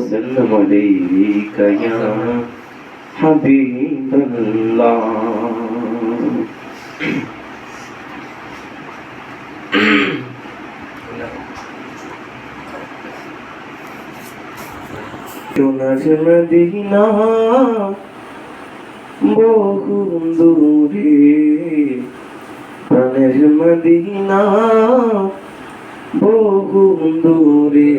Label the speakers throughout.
Speaker 1: وسلم عليك يا حبيب الله সোনার মদিনা বহু দূরে প্রাণের মদিনা বহু দূরে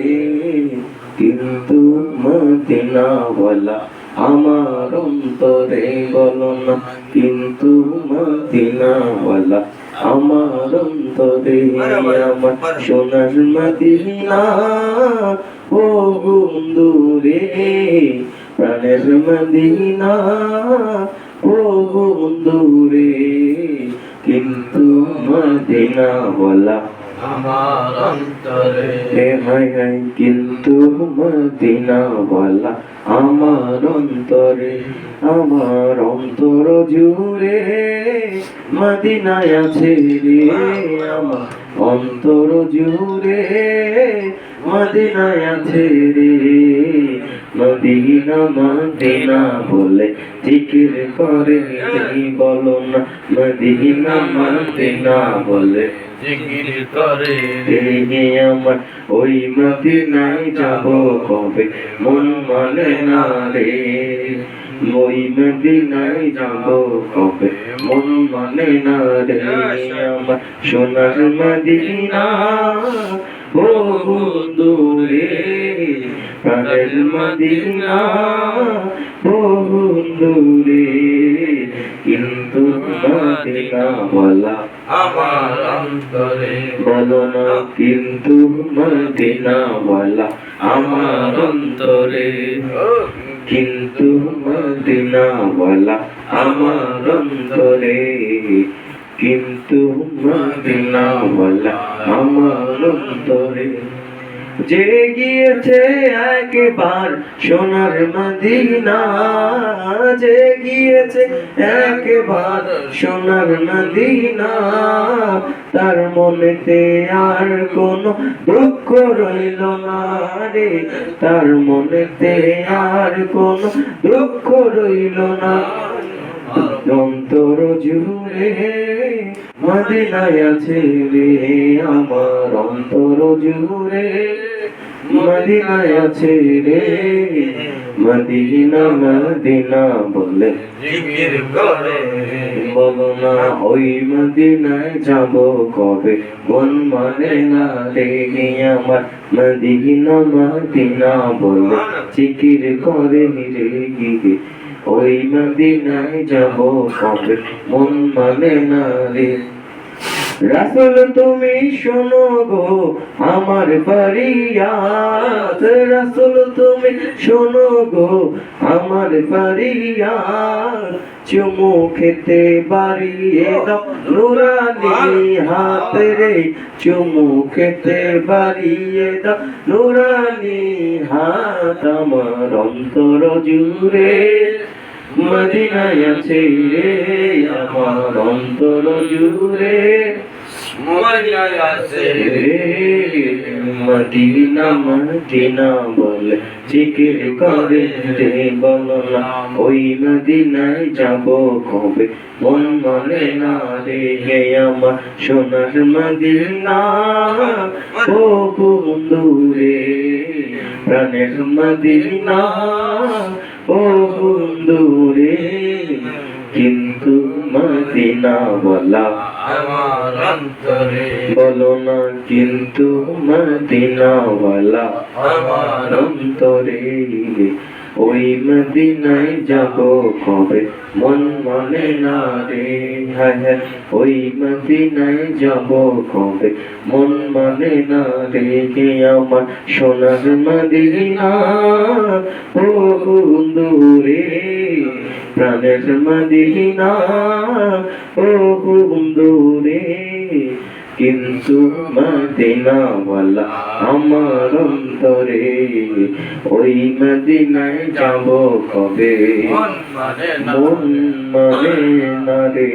Speaker 1: কিন্তু মদিনা বলা আমার অন্তরে বলো না কিন্তু মদিনা বলা আমার অন্তরে আমার সোনার মদিনা বহু দূরে প্রাণের মদিনা ও বন্ধুরে কিন্তু মদিনা বলা
Speaker 2: আমার অন্তরে।
Speaker 1: হে হাই হাই কিন্তু মদিনা বলা আমার অন্তরে। আমার অন্তর জুড়ে মদিনায় আছে রে। আমার অন্তর জুড়ে মদিনায় আছে রে। মদিনা মদিনা বলে জিকির করে তুমি বলো না। মদিনা মদিনা বলে আমার ওই মদিনায় যাব কবে? মন মানে না রে। ওই মদিনায় যাব কবে? মন মানে না রে। আমার সোনার মদিনা। মদিনা ও দূরে কিন্তু
Speaker 2: আমার অন্তরে।
Speaker 1: কিন্তু মদিনা বলা আমার অন্তরে। কিন্তু মদিনা আমার অন্তরে। কিন্তু বলা আমার অন্তরে। যে গিয়েছে একবার সোনার মদিনা যে গিয়েছে একবার সোনার মদিনা। তার মনেতে আর কোনো দুঃখ রইল না রে, তার মনেতে আর কোনো দুঃখ রইল না। অন্তর জুড়ে মদিনায় আছে রে আমার অন্তর জুড়ে। মদিনায় আছে রে মদিনা মদিনা বলে।
Speaker 2: জিকির করে।
Speaker 1: বলো না ওই মদিনায় যাব কবে? মন মানে না রে আমার মদিনা মদিনা বলে চিকির করে রে গিয়ে ওই মদিনায় যাব কবে? মন মানে না রে। রাসুল তুমি শোনো গো, আমার ফরিয়াদ। তুমি শোনো গো, আমার ফরিয়াদ চুমু খেতে বাড়িয়ে দাও। নুরানি হাত রে চুমু খেতে বাড়িয়ে দাও। নুরানি হাত আমার অন্তর জুড়ে, মদিনায় আছে রে, আমার অন্তর জুড়ে।
Speaker 2: আছে
Speaker 1: রে মদিনা মদিনা বলে জিকির করে ওই মদিনায় যাব কবে মন মানে না রে আমার সোনার মদিনা ও বন্ধু প্রাণের মদিনা ও বন্ধু কিন্তু মদিনা বলা
Speaker 2: আমার অন্তরে
Speaker 1: বলো না কিন্তু মদিনাওয়ালা
Speaker 2: আমার
Speaker 1: অন্তরে ওই মদিনায় যাব কবে? মন মানে না রে হ্যাঁ হ্যাঁ। ওই মদিনায় যাব কবে? মন মানে না রে কে আমার সোনার মদিনা ও বন্ধুরে প্রাণের মদিনা ও বন্ধুরে কিন্তু মদিনাওয়ালা আমার অন্তরে ওই মদিনায় যাব কবে?
Speaker 2: মন মানে না
Speaker 1: রে।